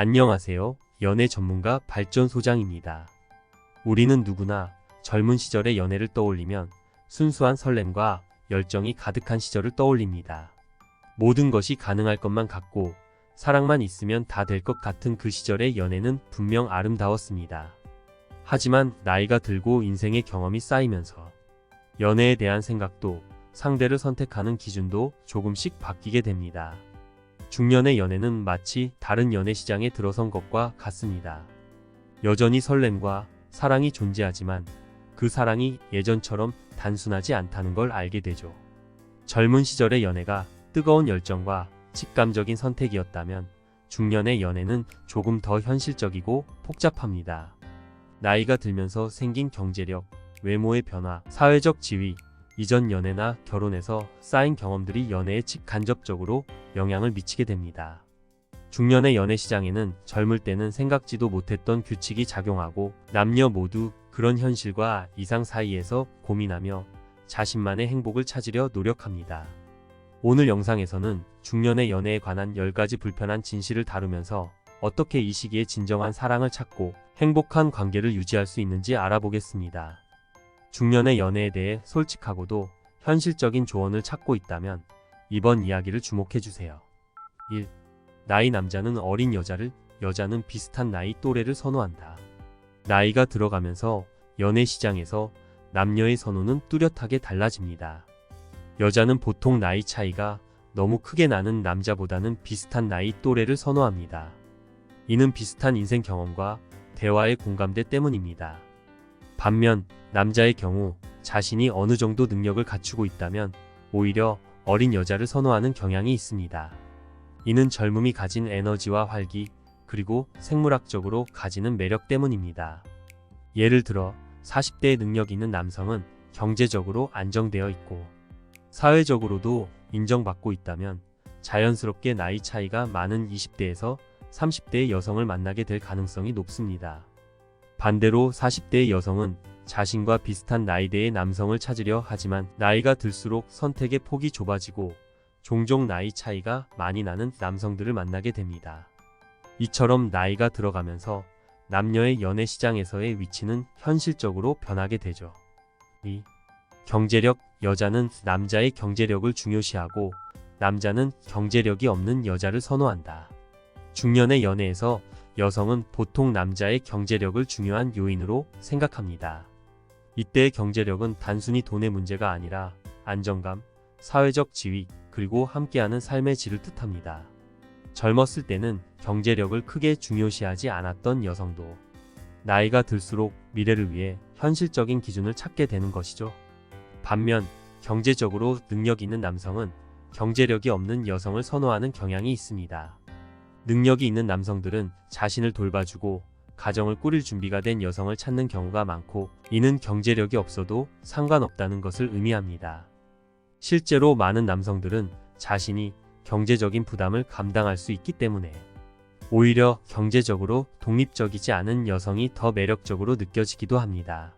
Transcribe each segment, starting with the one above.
안녕하세요. 연애 전문가 발전소장입니다. 우리는 누구나 젊은 시절의 연애를 떠올리면 순수한 설렘과 열정이 가득한 시절을 떠올립니다. 모든 것이 가능할 것만 같고 사랑만 있으면 다 될 것 같은 그 시절의 연애는 분명 아름다웠습니다. 하지만 나이가 들고 인생의 경험이 쌓이면서 연애에 대한 생각도 상대를 선택하는 기준도 조금씩 바뀌게 됩니다. 중년의 연애는 마치 다른 연애 시장에 들어선 것과 같습니다. 여전히 설렘과 사랑이 존재하지만 그 사랑이 예전처럼 단순하지 않다는 걸 알게 되죠. 젊은 시절의 연애가 뜨거운 열정과 직감적인 선택이었다면 중년의 연애는 조금 더 현실적이고 복잡합니다. 나이가 들면서 생긴 경제력, 외모의 변화, 사회적 지위, 이전 연애나 결혼에서 쌓인 경험들이 연애에 직간접적으로 영향을 미치게 됩니다. 중년의 연애 시장에는 젊을 때는 생각지도 못했던 규칙이 작용하고 남녀 모두 그런 현실과 이상 사이에서 고민하며 자신만의 행복을 찾으려 노력합니다. 오늘 영상에서는 중년의 연애에 관한 10가지 불편한 진실을 다루면서 어떻게 이 시기에 진정한 사랑을 찾고 행복한 관계를 유지할 수 있는지 알아보겠습니다. 중년의 연애에 대해 솔직하고도 현실적인 조언을 찾고 있다면 이번 이야기를 주목해 주세요. 1. 나이 남자는 어린 여자를, 여자는 비슷한 나이 또래를 선호한다. 나이가 들어가면서 연애 시장에서 남녀의 선호는 뚜렷하게 달라집니다. 여자는 보통 나이 차이가 너무 크게 나는 남자보다는 비슷한 나이 또래를 선호합니다. 이는 비슷한 인생 경험과 대화의 공감대 때문입니다. 반면 남자의 경우 자신이 어느 정도 능력을 갖추고 있다면 오히려 어린 여자를 선호하는 경향이 있습니다. 이는 젊음이 가진 에너지와 활기, 그리고 생물학적으로 가지는 매력 때문입니다. 예를 들어 40대의 능력 있는 남성은 경제적으로 안정되어 있고 사회적으로도 인정받고 있다면 자연스럽게 나이 차이가 많은 20대에서 30대의 여성을 만나게 될 가능성이 높습니다. 반대로 40대의 여성은 자신과 비슷한 나이대의 남성을 찾으려 하지만 나이가 들수록 선택의 폭이 좁아지고 종종 나이 차이가 많이 나는 남성들을 만나게 됩니다. 이처럼 나이가 들어가면서 남녀의 연애 시장에서의 위치는 현실적으로 변하게 되죠. 2. 경제력 여자는 남자의 경제력을 중요시하고 남자는 경제력이 없는 여자를 선호한다. 중년의 연애에서 여성은 보통 남자의 경제력을 중요한 요인으로 생각합니다. 이때의 경제력은 단순히 돈의 문제가 아니라 안정감, 사회적 지위, 그리고 함께하는 삶의 질을 뜻합니다. 젊었을 때는 경제력을 크게 중요시하지 않았던 여성도 나이가 들수록 미래를 위해 현실적인 기준을 찾게 되는 것이죠. 반면 경제적으로 능력 있는 남성은 경제력이 없는 여성을 선호하는 경향이 있습니다. 능력이 있는 남성들은 자신을 돌봐주고 가정을 꾸릴 준비가 된 여성을 찾는 경우가 많고 이는 경제력이 없어도 상관없다는 것을 의미합니다. 실제로 많은 남성들은 자신이 경제적인 부담을 감당할 수 있기 때문에 오히려 경제적으로 독립적이지 않은 여성이 더 매력적으로 느껴지기도 합니다.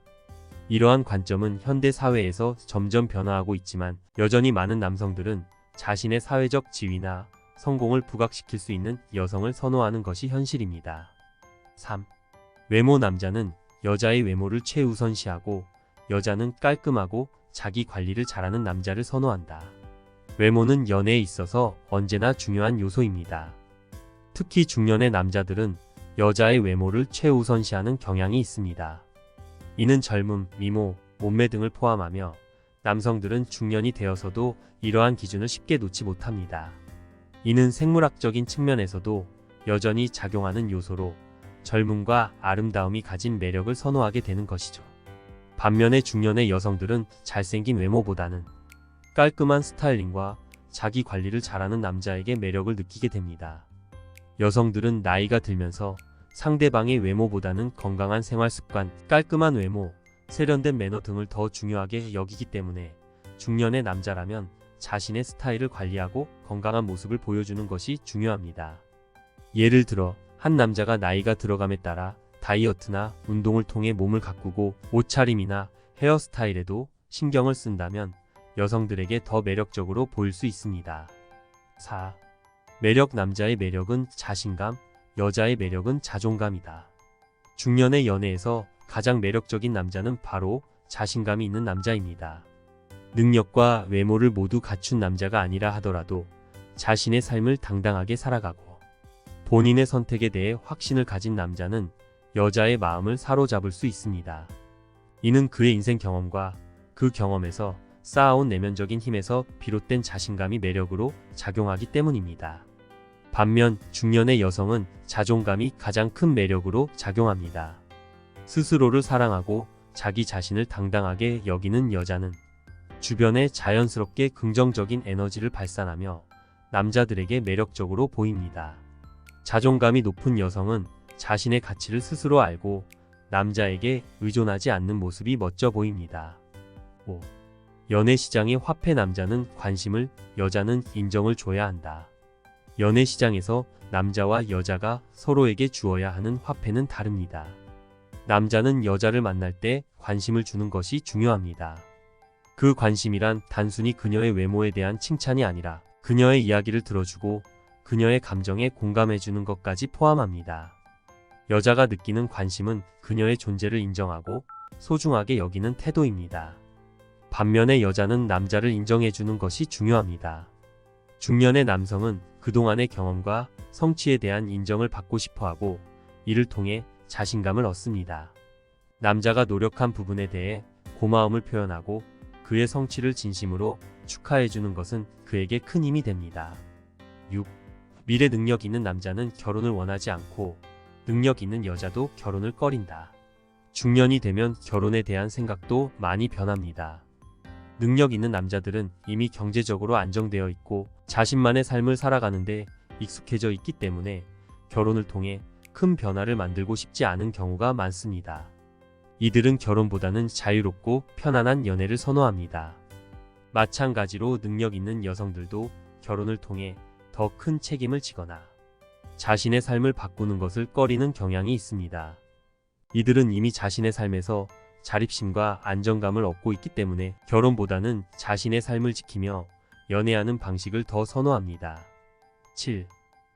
이러한 관점은 현대 사회에서 점점 변화하고 있지만 여전히 많은 남성들은 자신의 사회적 지위나 성공을 부각시킬 수 있는 여성을 선호하는 것이 현실입니다. 3. 외모 남자는 여자의 외모를 최우선시하고 여자는 깔끔하고 자기 관리를 잘하는 남자를 선호한다. 외모는 연애에 있어서 언제나 중요한 요소입니다. 특히 중년의 남자들은 여자의 외모를 최우선시하는 경향이 있습니다. 이는 젊음, 미모, 몸매 등을 포함하며 남성들은 중년이 되어서도 이러한 기준을 쉽게 놓지 못합니다. 이는 생물학적인 측면에서도 여전히 작용하는 요소로 젊음과 아름다움이 가진 매력을 선호하게 되는 것이죠. 반면에 중년의 여성들은 잘생긴 외모보다는 깔끔한 스타일링과 자기 관리를 잘하는 남자에게 매력을 느끼게 됩니다. 여성들은 나이가 들면서 상대방의 외모보다는 건강한 생활 습관, 깔끔한 외모, 세련된 매너 등을 더 중요하게 여기기 때문에 중년의 남자라면 자신의 스타일을 관리하고 건강한 모습을 보여주는 것이 중요합니다. 예를 들어 한 남자가 나이가 들어감에 따라 다이어트나 운동을 통해 몸을 가꾸고 옷차림이나 헤어스타일에도 신경을 쓴다면 여성들에게 더 매력적으로 보일 수 있습니다. 4. 매력 남자의 매력은 자신감, 여자의 매력은 자존감이다. 중년의 연애에서 가장 매력적인 남자는 바로 자신감이 있는 남자입니다. 능력과 외모를 모두 갖춘 남자가 아니라 하더라도 자신의 삶을 당당하게 살아가고 본인의 선택에 대해 확신을 가진 남자는 여자의 마음을 사로잡을 수 있습니다. 이는 그의 인생 경험과 그 경험에서 쌓아온 내면적인 힘에서 비롯된 자신감이 매력으로 작용하기 때문입니다. 반면 중년의 여성은 자존감이 가장 큰 매력으로 작용합니다. 스스로를 사랑하고 자기 자신을 당당하게 여기는 여자는 주변에 자연스럽게 긍정적인 에너지를 발산하며 남자들에게 매력적으로 보입니다. 자존감이 높은 여성은 자신의 가치를 스스로 알고 남자에게 의존하지 않는 모습이 멋져 보입니다. 5. 연애 시장의 화폐 남자는 관심을, 여자는 인정을 줘야 한다. 연애 시장에서 남자와 여자가 서로에게 주어야 하는 화폐는 다릅니다. 남자는 여자를 만날 때 관심을 주는 것이 중요합니다. 그 관심이란 단순히 그녀의 외모에 대한 칭찬이 아니라 그녀의 이야기를 들어주고 그녀의 감정에 공감해주는 것까지 포함합니다. 여자가 느끼는 관심은 그녀의 존재를 인정하고 소중하게 여기는 태도입니다. 반면에 여자는 남자를 인정해주는 것이 중요합니다. 중년의 남성은 그동안의 경험과 성취에 대한 인정을 받고 싶어 하고 이를 통해 자신감을 얻습니다. 남자가 노력한 부분에 대해 고마움을 표현하고 그의 성취를 진심으로 축하해주는 것은 그에게 큰 힘이 됩니다. 6. 미래 능력 있는 남자는 결혼을 원하지 않고 능력 있는 여자도 결혼을 꺼린다. 중년이 되면 결혼에 대한 생각도 많이 변합니다. 능력 있는 남자들은 이미 경제적으로 안정되어 있고 자신만의 삶을 살아가는데 익숙해져 있기 때문에 결혼을 통해 큰 변화를 만들고 싶지 않은 경우가 많습니다. 이들은 결혼보다는 자유롭고 편안한 연애를 선호합니다. 마찬가지로 능력 있는 여성들도 결혼을 통해 더 큰 책임을 지거나 자신의 삶을 바꾸는 것을 꺼리는 경향이 있습니다. 이들은 이미 자신의 삶에서 자립심과 안정감을 얻고 있기 때문에 결혼보다는 자신의 삶을 지키며 연애하는 방식을 더 선호합니다. 7.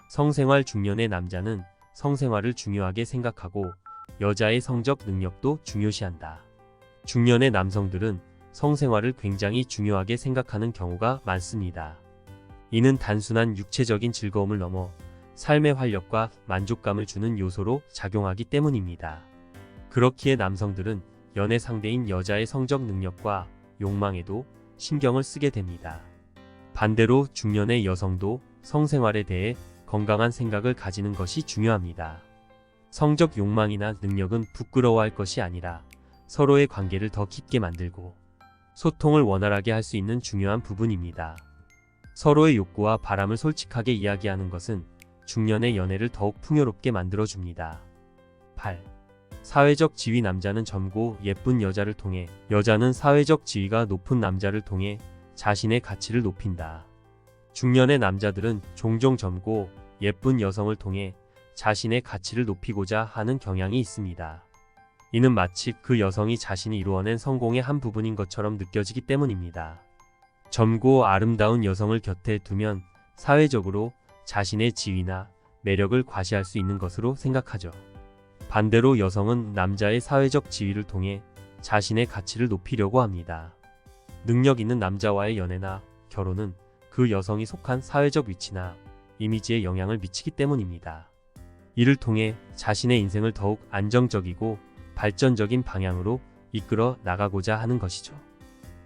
성생활 중년의 남자는 성생활을 중요하게 생각하고 여자의 성적 능력도 중요시한다. 중년의 남성들은 성생활을 굉장히 중요하게 생각하는 경우가 많습니다. 이는 단순한 육체적인 즐거움을 넘어 삶의 활력과 만족감을 주는 요소로 작용하기 때문입니다. 그렇기에 남성들은 연애 상대인 여자의 성적 능력과 욕망에도 신경을 쓰게 됩니다. 반대로 중년의 여성도 성생활에 대해 건강한 생각을 가지는 것이 중요합니다. 성적 욕망이나 능력은 부끄러워할 것이 아니라 서로의 관계를 더 깊게 만들고 소통을 원활하게 할 수 있는 중요한 부분입니다. 서로의 욕구와 바람을 솔직하게 이야기하는 것은 중년의 연애를 더욱 풍요롭게 만들어줍니다. 8. 사회적 지위 남자는 젊고 예쁜 여자를 통해 여자는 사회적 지위가 높은 남자를 통해 자신의 가치를 높인다. 중년의 남자들은 종종 젊고 예쁜 여성을 통해 자신의 가치를 높이고자 하는 경향이 있습니다. 이는 마치 그 여성이 자신이 이루어낸 성공의 한 부분인 것처럼 느껴지기 때문입니다. 젊고 아름다운 여성을 곁에 두면 사회적으로 자신의 지위나 매력을 과시할 수 있는 것으로 생각하죠. 반대로 여성은 남자의 사회적 지위를 통해 자신의 가치를 높이려고 합니다. 능력 있는 남자와의 연애나 결혼은 그 여성이 속한 사회적 위치나 이미지에 영향을 미치기 때문입니다. 이를 통해 자신의 인생을 더욱 안정적이고 발전적인 방향으로 이끌어 나가고자 하는 것이죠.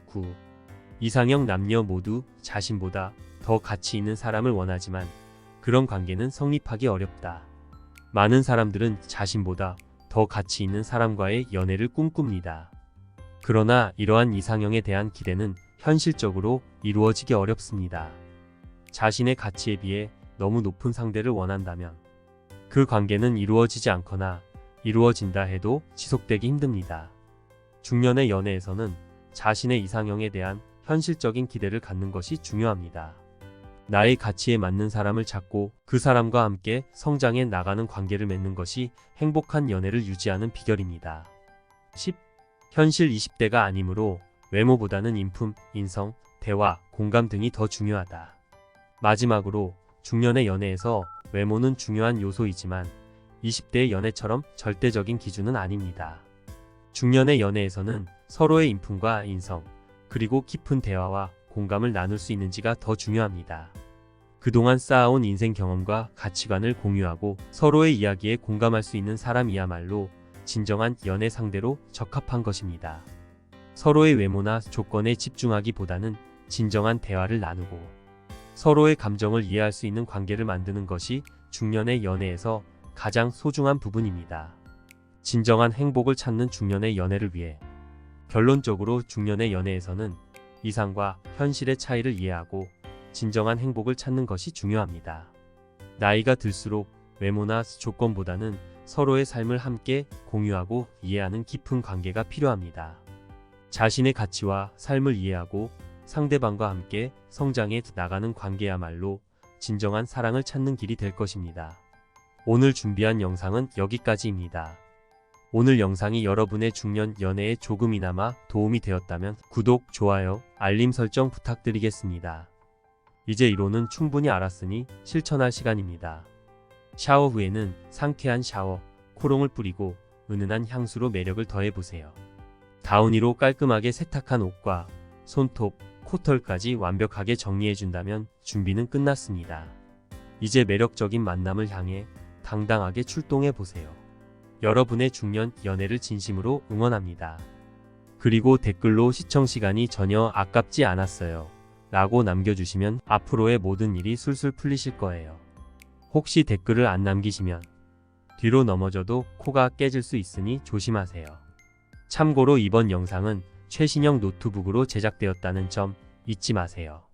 9. 이상형 남녀 모두 자신보다 더 가치 있는 사람을 원하지만 그런 관계는 성립하기 어렵다. 많은 사람들은 자신보다 더 가치 있는 사람과의 연애를 꿈꿉니다. 그러나 이러한 이상형에 대한 기대는 현실적으로 이루어지기 어렵습니다. 자신의 가치에 비해 너무 높은 상대를 원한다면 그 관계는 이루어지지 않거나 이루어진다 해도 지속되기 힘듭니다. 중년의 연애에서는 자신의 이상형에 대한 현실적인 기대를 갖는 것이 중요합니다. 나의 가치에 맞는 사람을 찾고 그 사람과 함께 성장해 나가는 관계를 맺는 것이 행복한 연애를 유지하는 비결입니다. 10. 현실 20대가 아니므로 외모보다는 인품, 인성, 대화, 공감 등이 더 중요하다. 마지막으로 중년의 연애에서 외모는 중요한 요소이지만 20대의 연애처럼 절대적인 기준은 아닙니다. 중년의 연애에서는 서로의 인품과 인성, 그리고 깊은 대화와 공감을 나눌 수 있는지가 더 중요합니다. 그동안 쌓아온 인생 경험과 가치관을 공유하고 서로의 이야기에 공감할 수 있는 사람이야말로 진정한 연애 상대로 적합한 것입니다. 서로의 외모나 조건에 집중하기보다는 진정한 대화를 나누고 서로의 감정을 이해할 수 있는 관계를 만드는 것이 중년의 연애에서 가장 소중한 부분입니다. 진정한 행복을 찾는 중년의 연애를 위해 결론적으로 중년의 연애에서는 이상과 현실의 차이를 이해하고 진정한 행복을 찾는 것이 중요합니다. 나이가 들수록 외모나 조건보다는 서로의 삶을 함께 공유하고 이해하는 깊은 관계가 필요합니다. 자신의 가치와 삶을 이해하고 상대방과 함께 성장해 나가는 관계야말로 진정한 사랑을 찾는 길이 될 것입니다. 오늘 준비한 영상은 여기까지입니다. 오늘 영상이 여러분의 중년 연애에 조금이나마 도움이 되었다면 구독, 좋아요, 알림 설정 부탁드리겠습니다. 이제 이론은 충분히 알았으니 실천할 시간입니다. 샤워 후에는 상쾌한 샤워, 코롱을 뿌리고 은은한 향수로 매력을 더해보세요. 다우니로 깔끔하게 세탁한 옷과 손톱, 코털까지 완벽하게 정리해준다면 준비는 끝났습니다. 이제 매력적인 만남을 향해 당당하게 출동해보세요. 여러분의 중년 연애를 진심으로 응원합니다. 그리고 댓글로 시청 시간이 전혀 아깝지 않았어요. 라고 남겨주시면 앞으로의 모든 일이 술술 풀리실 거예요. 혹시 댓글을 안 남기시면 뒤로 넘어져도 코가 깨질 수 있으니 조심하세요. 참고로 이번 영상은 최신형 노트북으로 제작되었다는 점 잊지 마세요.